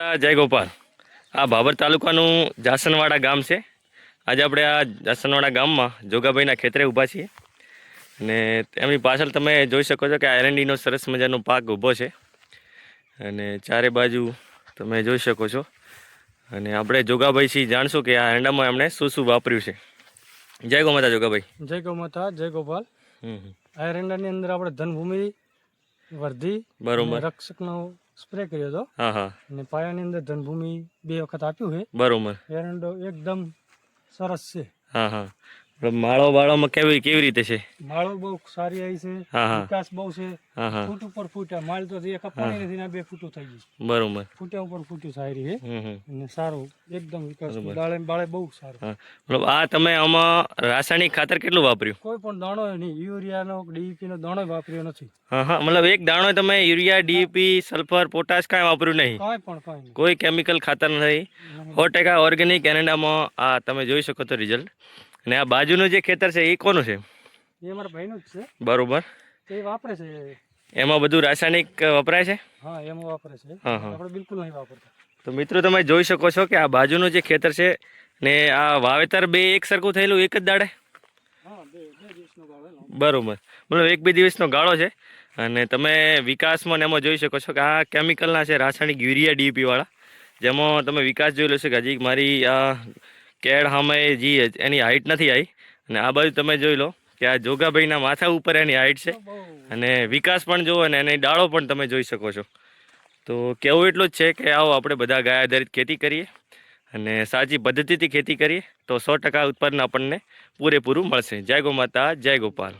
જય ગોપાલ. આ ભાભર તાલુકાનું જાસનવાડા ગામ છે. આજે આપણે આ જાસનવાડા ગામમાં જોગાભાઈના ખેતરે ઊભા છીએ. અને એમની પાછળ તમે જોઈ શકો છો કે આ એરંડીનો સરસ મજાનો પાક ઊભો છે. અને ચારે બાજુ તમે જોઈ શકો છો. અને આપણે જોગાભાઈથી જાણશું કે આ એરંડામાં એમણે શું શું વાપર્યું છે. જય ગોમાતા જોગાભાઈ. જય ગો માતા જય ગોપાલ. આ એરંડાની અંદર આપણે ધનભૂમિ વર્ધી બરોબર. રક્ષકનો સ્પ્રે કર્યો હતો. હા હા. અને પાયાની અંદર ધનભૂમિ બે વખત આપ્યું છે. બરોબર. એરંડો એકદમ સરસ છે. હા હા. માળો બાળોમાં કેવી કેવી રીતે છે? માળો બહુ સારી આવી છે વિકાસ બહુ છે. ફૂટ ઉપર ફૂટ. માળ તો એક પાણી નથી ને બે ફૂટું થઈ ગયું. બરોબર. ફૂટ્યા ઉપર ફૂટ્યું સારી છે. અને સારું એકદમ વિકાસ દાળે બાળે બહુ સારું. મતલબ આ તમે આમાં રાસાયણિક ખાતર કેટલું વાપર્યું? કોઈ પણ દાણો નહીં. યુરિયાનો ડીઈપી નો દાણો વાપર્યો નથી. હા હા. મતલબ એક દાણો તમે યુરિયા ડીપી સલ્ફર પોટાશ કાંઈ વાપર્યું નહીં? કાંઈ પણ કાંઈ કોઈ કેમિકલ ખાતર નથી. સો ટકા ઓર્ગેનિક કેનેડામાં આ તમે જોઈ શકો તો રિઝલ્ટ. અને આ બાજુનું જે ખેતર છે એ કોનું છે? એ મારા ભાઈનું જ છે. બરોબર. તે વાપરે છે. એમાં બધું રાસાયણિક વપરાય છે? હા એમાં વાપરે છે. આપણે બિલકુલ નહીં વાપરતા. તો મિત્રો તમે જોઈ શકો છો કે આ બાજુનું જે ખેતર છે ને આ વાવેતર બે એક સરખું થયેલું એક જ દાડે? બરોબર. મતલબ એક બે દિવસનો ગાળો છે. અને તમે વિકાસમાં એમાં જોઈ શકો છો કે આ કેમિકલના છે રાસાયણિક યુરિયા ડીપી વાળા જેમાં તમે વિકાસ જોઈ લેશો કે હજી મારી આ કેળ સામે જી એની હાઇટ નથી આવી અને આ બાજુ તમે જોઈ લો કે આ જોગાભાઈના માથા ઉપર એની હાઈટ છે. અને વિકાસ પણ જુઓ અને એની ડાળો પણ તમે જોઈ શકો છો. તો કેવું એટલું જ છે કે આવો આપણે બધા ગાય આધારિત ખેતી કરીએ અને સાચી પદ્ધતિથી ખેતી કરીએ તો સો ટકા ઉત્પાદન આપણને પૂરેપૂરું મળશે. જય ગો માતા જય ગોપાલ.